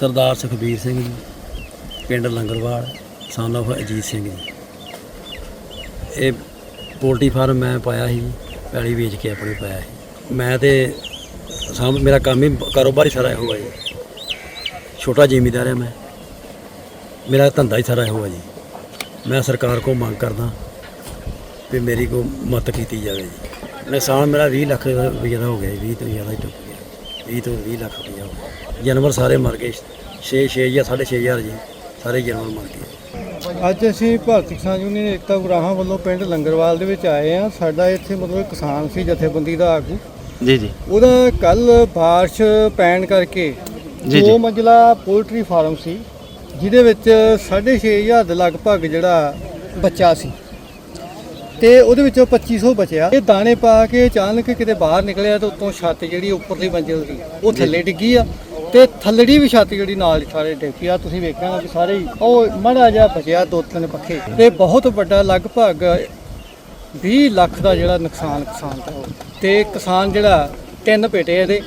ਸਰਦਾਰ ਸੁਖਬੀਰ ਸਿੰਘ ਜੀ, ਪਿੰਡ ਲੰਗਰਵਾਲ, son of Ajit Singh ji. ਇਹ poultry farm ਮੈਂ ਪਾਇਆ ਸੀ, ਪੈਲੀ ਵੇਚ ਕੇ ਆਪਣੇ ਪਾਇਆ ਸੀ। ਮੈਂ ਤੇ ਸਾਂਭ, ਮੇਰਾ ਕੰਮ ਹੀ ਕਾਰੋਬਾਰ ਹੀ ਸਾਰਾ ਇਹੋ ਹੈ ਜੀ। ਛੋਟਾ ਜ਼ਿਮੀਦਾਰ ਹੈ ਮੈਂ। ਮੇਰਾ ਧੰਦਾ ਹੀ ਸਾਰਾ ਇਹੋ ਹੈ ਜੀ। ਮੈਂ ਸਰਕਾਰ ਕੋਲ ਮੰਗ ਕਰਦਾ ਵੀ ਮੇਰੀ ਕੋ ਮਦਦ ਕੀਤੀ ਜਾਵੇ ਜੀ। ਨੁਕਸਾਨ ਮੇਰਾ 20 ਲੱਖ ਰੁਪਏ ਦਾ ਹੋ ਗਿਆ ਜੀ 20 ਤੋਂ ਜ਼ਿਆਦਾ ਹੀ ਟੁੱਟ 20 ਤੋਂ 20 ਲੱਖ ਰੁਪਏ ਜਾਨਵਰ ਸਾਰੇ ਮਰ ਗਏ। 6 6 ਜਾਂ 6500 ਜੀ। ਸਾਰੇ ਜਾਨਵਰ ਮਰ ਗਏ। ਅੱਜ ਅਸੀਂ ਭਾਰਤੀ ਕਿਸਾਨ ਯੂਨੀਅਨ ਏਕਤਾ ਗੁਰਾਹਾਂ ਵੱਲੋਂ ਪਿੰਡ ਲੰਗਰਵਾਲ ਦੇ ਵਿੱਚ ਆਏ ਆ ਸਾਡਾ ਇੱਥੇ ਮਤਲਬ ਕਿਸਾਨ ਸੀ ਜਥੇਬੰਦੀ ਦਾ ਆਗੂ। ਜੀ ਜੀ। ਉਹਦਾ ਕੱਲ ਬਾਰਿਸ਼ ਪੈਣ ਕਰਕੇ ਜੀ, ਦੋ। ਮੰਜ਼ਲਾ ਪੋਲਟਰੀ ਫਾਰਮ ਸੀ ਜਿਹਦੇ ਵਿੱਚ 6500 ਦੇ ਲਗਭਗ ਜਿਹੜਾ ਬੱਚਾ ਸੀ। ਤੇ ਉਹਦੇ ਵਿੱਚੋਂ 2500 ਬਚਿਆ। ਇਹ ਦਾਣੇ ਪਾ ਕੇ ਅਚਾਨਕ ਕਿਤੇ ਬਾਹਰ ਨਿਕਲਿਆ ਤੇ ਉੱਤੋਂ ਛੱਤ ਜਿਹੜੀ ਉੱਪਰਲੀ ਮੰਜ਼ਿਲ ਸੀ ਉਹ ਥੱਲੇ ਡਿੱਗੀ ਆ ਤੇ ਥੱਲੜੀ ਵੀ ਛੱਤ ਜਿਹੜੀ ਨਾਲ ਸਾਰੇ ਡਿੱਗੀ ਆ। ਤੁਸੀਂ ਵੇਖਿਆ ਵੀ ਸਾਰੇ ਹੀ ਉਹ ਮਾੜਾ ਜਿਹਾ ਬਚਿਆ ਦੋ ਤਿੰਨ ਪੱਖੇ। ਤੇ ਬਹੁਤ ਵੱਡਾ ਲਗਭਗ 20 ਲੱਖ ਦਾ ਜਿਹੜਾ ਨੁਕਸਾਨ ਕਿਸਾਨ ਦਾ ਤੇ ਕਿਸਾਨ ਜਿਹੜਾ ਤਿੰਨ ਪੇਟੇ ਇਹਦੇ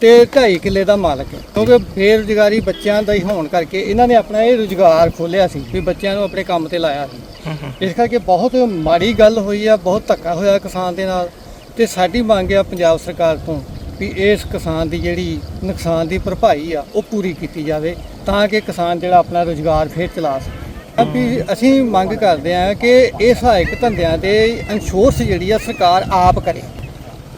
ਤੇ 2.5 ਕਿੱਲੇ ਦਾ ਮਾਲਕ ਹੈ। ਕਿਉਂਕਿ ਬੇਰੁਜ਼ਗਾਰੀ ਬੱਚਿਆਂ ਦਾ ਹੀ ਹੋਣ ਕਰਕੇ ਇਹਨਾਂ ਨੇ ਆਪਣਾ ਇਹ ਰੁਜ਼ਗਾਰ ਖੋਲਿਆ ਸੀ ਵੀ ਬੱਚਿਆਂ ਨੂੰ ਆਪਣੇ ਕੰਮ ਤੇ ਲਾਇਆ ਸੀ। ਇਸ ਕਰਕੇ ਬਹੁਤ ਮਾੜੀ ਗੱਲ ਹੋਈ ਆ ਬਹੁਤ ਧੱਕਾ ਹੋਇਆ ਕਿਸਾਨ ਦੇ ਨਾਲ ਤੇ ਸਾਡੀ ਮੰਗ ਆ ਪੰਜਾਬ ਸਰਕਾਰ ਤੋਂ ਵੀ ਇਸ ਕਿਸਾਨ ਦੀ ਜਿਹੜੀ ਨੁਕਸਾਨ ਦੀ ਭਰਪਾਈ ਆ ਉਹ ਪੂਰੀ ਕੀਤੀ ਜਾਵੇ ਤਾਂ ਕਿ ਕਿਸਾਨ ਜਿਹੜਾ ਆਪਣਾ ਰੁਜ਼ਗਾਰ ਫੇਰ ਚਲਾ ਸਕੇ। ਵੀ ਅਸੀਂ ਮੰਗ ਕਰਦੇ ਹਾਂ ਕਿ ਇਹ ਸਹਾਇਕ ਧੰਦਿਆਂ ਦੇ ਇੰਸ਼ੋਰੈਂਸ ਜਿਹੜੀ ਆ ਸਰਕਾਰ ਆਪ ਕਰੇ।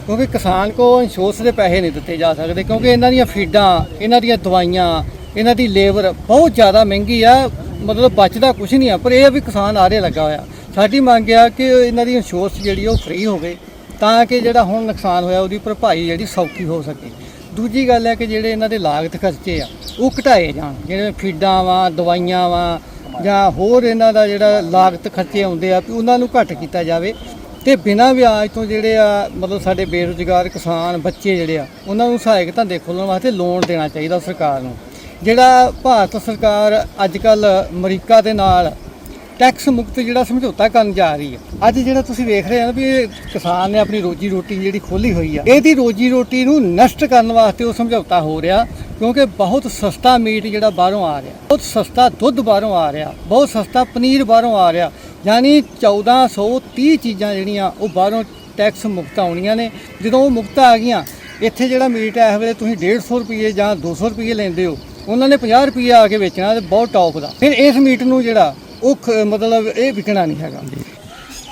ਕਿਉਂਕਿ ਕਿਸਾਨ ਕੋ ਇੰਸ਼ੋਰੈਂਸ ਦੇ ਪੈਸੇ ਨਹੀਂ ਦਿੱਤੇ ਜਾ ਸਕਦੇ, ਕਿਉਂਕਿ ਇਹਨਾਂ ਦੀਆਂ ਫੀਡਾਂ, ਇਹਨਾਂ ਦੀਆਂ ਦਵਾਈਆਂ, ਇਹਨਾਂ ਦੀ ਲੇਬਰ ਬਹੁਤ ਜ਼ਿਆਦਾ ਮਹਿੰਗੀ ਆ, ਮਤਲਬ ਬਚਦਾ ਕੁਝ ਨਹੀਂ ਆ, ਪਰ ਇਹ ਆ ਵੀ ਕਿਸਾਨ ਆਰੇ ਲੱਗਾ ਹੋਇਆ। ਸਾਡੀ ਮੰਗ ਆ ਕਿ ਇਹਨਾਂ ਦੀ ਇੰਸ਼ੋਰੈਂਸ ਜਿਹੜੀ ਉਹ ਫ੍ਰੀ ਹੋਵੇ, ਤਾਂ ਕਿ ਜਿਹੜਾ ਹੁਣ ਨੁਕਸਾਨ ਹੋਇਆ ਉਹਦੀ ਭਰਪਾਈ ਜਿਹੜੀ ਸੌਖੀ ਹੋ ਸਕੇ। ਦੂਜੀ ਗੱਲ ਹੈ ਕਿ ਜਿਹੜੇ ਇਹਨਾਂ ਦੇ ਲਾਗਤ ਖਰਚੇ ਆ, ਉਹ ਘਟਾਏ ਜਾਣ ਜਿਹੜੇ ਫੀਡਾਂ ਵਾ, ਦਵਾਈਆਂ ਵਾ, ਜਾਂ ਹੋਰ ਇਹਨਾਂ ਦਾ ਜਿਹੜਾ ਲਾਗਤ ਖਰਚੇ ਆਉਂਦੇ ਆ, ਵੀ ਉਹਨਾਂ ਨੂੰ ਘੱਟ ਕੀਤਾ ਜਾਵੇ ਤੇ ਬਿਨਾਂ ਵਿਆਜ ਤੋਂ ਜਿਹੜੇ ਆ, ਮਤਲਬ ਸਾਡੇ ਬੇਰੁਜ਼ਗਾਰ ਕਿਸਾਨ, ਬੱਚੇ ਜਿਹੜੇ ਆ, ਉਹਨਾਂ ਨੂੰ ਸਹਾਇਕ ਧੰਦੇ ਖੋਲ੍ਹਣ ਵਾਸਤੇ ਲੋਨ ਦੇਣਾ ਚਾਹੀਦਾ ਸਰਕਾਰ ਨੂੰ। ਜਿਹੜਾ ਭਾਰਤ ਸਰਕਾਰ ਅੱਜ ਕੱਲ ਅਮਰੀਕਾ ਦੇ ਨਾਲ ਟੈਕਸ ਮੁਕਤ ਜਿਹੜਾ ਸਮਝੌਤਾ ਕਰਨ ਜਾ ਰਹੀ ਹੈ। ਅੱਜ ਜਿਹੜਾ ਤੁਸੀਂ ਵੇਖ ਰਹੇ ਹੋ ਨਾ ਵੀ ਕਿਸਾਨ ਨੇ ਆਪਣੀ ਰੋਜੀ ਰੋਟੀ ਜਿਹੜੀ ਖੋਲੀ ਹੋਈ ਆ, ਇਹਦੀ ਰੋਜੀ ਰੋਟੀ ਨੂੰ ਨਸ਼ਟ ਕਰਨ ਵਾਸਤੇ ਉਹ ਸਮਝੌਤਾ ਹੋ ਰਿਹਾ, ਕਿਉਂਕਿ ਬਹੁਤ ਸਸਤਾ ਮੀਟ ਜਿਹੜਾ ਬਾਹਰੋਂ ਆ ਰਿਹਾ, ਬਹੁਤ ਸਸਤਾ ਦੁੱਧ ਬਾਹਰੋਂ ਆ ਰਿਹਾ, ਬਹੁਤ ਸਸਤਾ ਪਨੀਰ ਬਾਹਰੋਂ ਆ ਰਿਹਾ। ਯਾਨੀ 1430 ਚੀਜ਼ਾਂ ਜਿਹੜੀਆਂ ਉਹ ਬਾਹਰੋਂ ਟੈਕਸ ਮੁਕਤ ਆਉਣੀਆਂ ਨੇ। ਜਦੋਂ ਉਹ ਮੁਕਤ ਆ ਗਈਆਂ, ਇੱਥੇ ਜਿਹੜਾ ਮੀਟ ਹੈ ਇਸ ਵੇਲੇ ਤੁਸੀਂ 150 ਰੁਪਏ ਜਾਂ 200 ਰੁਪਏ ਲੈਂਦੇ ਹੋ, ਉਹਨਾਂ ਨੇ 50 ਰੁਪਏ ਆ ਕੇ ਵੇਚਣਾ ਤੇ ਬਹੁਤ ਟੌਪ ਦਾ। ਫਿਰ ਇਸ ਮੀਟ ਨੂੰ ਜਿਹੜਾ ਉਹ ਖ- ਮਤਲਬ ਇਹ ਵਿਕਣਾ ਨਹੀਂ ਹੈਗਾ।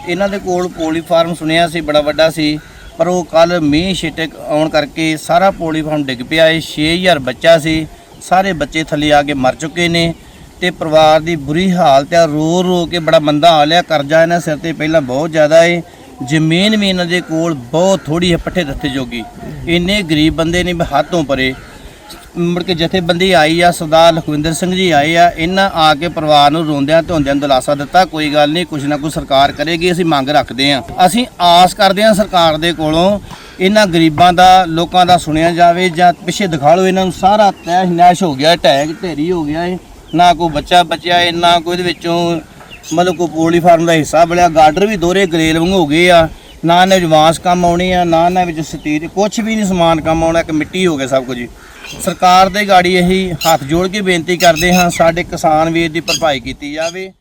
ਇਹਨਾਂ ਦੇ ਕੋਲ ਪੋਲੀ ਫਾਰਮ ਸੁਣਿਆ ਸੀ, ਬੜਾ ਵੱਡਾ ਸੀ, ਪਰ ਉਹ ਕੱਲ ਮੀਂਹ ਛਿੱਟੇ ਆਉਣ ਕਰਕੇ ਸਾਰਾ ਪੋਲੀ ਫਾਰਮ ਡਿੱਗ ਪਿਆ ਏ। 6000 ਬੱਚਾ ਸੀ, ਸਾਰੇ ਬੱਚੇ ਥੱਲੇ ਆ ਕੇ ਮਰ ਚੁੱਕੇ ਨੇ। ਤੇ ਪਰਿਵਾਰ ਦੀ ਬੁਰੀ ਹਾਲਤ ਆ, ਰੋ ਰੋ ਕੇ ਬੜਾ ਮੰਦਾ ਹਾਲ ਆ, ਕਰਜ਼ਾ ਇਹਨਾਂ ਸਿਰ ਤੇ ਪਹਿਲਾਂ ਬਹੁਤ ਜ਼ਿਆਦਾ ਏ, ਜ਼ਮੀਨ ਵੀ ਇਹਨਾਂ ਦੇ ਕੋਲ ਬਹੁਤ ਥੋੜੀ ਹੈ, ਪੱਠੇ ਦੱਥੇ ਜੋਗੀ। ਇੰਨੇ ਗਰੀਬ ਬੰਦੇ ਨੇ ਵੀ ਹੱਥੋਂ ਪਰੇ ਮੁੜ ਕੇ ਜਥੇਬੰਦੀ ਆਈ ਆ, ਸਰਦਾਰ ਲਖਵਿੰਦਰ ਸਿੰਘ ਜੀ ਆਏ ਆ, ਇਹਨਾਂ ਆ ਕੇ ਪਰਿਵਾਰ ਨੂੰ ਰੋਂਦਿਆਂ ਧੋਂਦਿਆਂ ਦਿਲਾਸਾ ਦਿੱਤਾ, ਕੋਈ ਗੱਲ ਨਹੀਂ, ਕੁਛ ਨਾ ਕੁਛ ਸਰਕਾਰ ਕਰੇਗੀ, ਅਸੀਂ ਮੰਗ ਰੱਖਦੇ ਆ ਅਸੀਂ ਆਸ ਕਰਦੇ ਆ ਸਰਕਾਰ ਦੇ ਕੋਲੋਂ ਇਹਨਾਂ ਗਰੀਬਾਂ ਦਾ, ਲੋਕਾਂ ਦਾ ਸੁਣਿਆ ਜਾਵੇ ਜਾਂ ਪਿੱਛੇ ਦਿਖਾ ਲਓ, ਇਹਨਾਂ ਨੂੰ ਸਾਰਾ ਤੈਸ਼ ਨੈਸ਼ ਹੋ ਗਿਆ ਟੈਗ ਢੇਰੀ ਹੋ ਗਿਆ ਏ। ਨਾ ਕੋਈ ਬੱਚਾ ਬਚਿਆ ਏ ਨਾ ਕੋਈ ਇਹਦੇ ਵਿੱਚੋਂ ਮਤਲਬ ਕੋਈ ਪੋਲੀ ਫਾਰਮ ਦਾ ਹਿੱਸਾ ਬਣਿਆ। ਗਾਰਡਰ ਵੀ ਦੋਰੇ ਗਰੇਲ ਵਾਂਗ ਹੋ ਗਏ ਆ। ਨਾ ਇਹਨਾਂ ਵਿੱਚ ਵਾਂਸ ਕੰਮ ਆਉਣੀ ਆ, ਨਾ ਇਹਨਾਂ ਵਿੱਚ ਸਟੀਲ ਕੁਝ ਵੀ ਨਹੀਂ ਸਮਾਨ ਕੰਮ ਆਉਣਾ, ਇੱਕ ਮਿੱਟੀ ਹੋ ਗਿਆ ਸਭ ਕੁਝ ਸਰਕਾਰ ਦੇ ਗਾੜੀ ਇਹੀ ਹੱਥ ਜੋੜ ਕੇ ਬੇਨਤੀ ਕਰਦੇ ਹਾਂ, ਸਾਡੇ ਕਿਸਾਨ ਵੀਰ ਦੀ ਭਰਪਾਈ ਕੀਤੀ ਜਾਵੇ।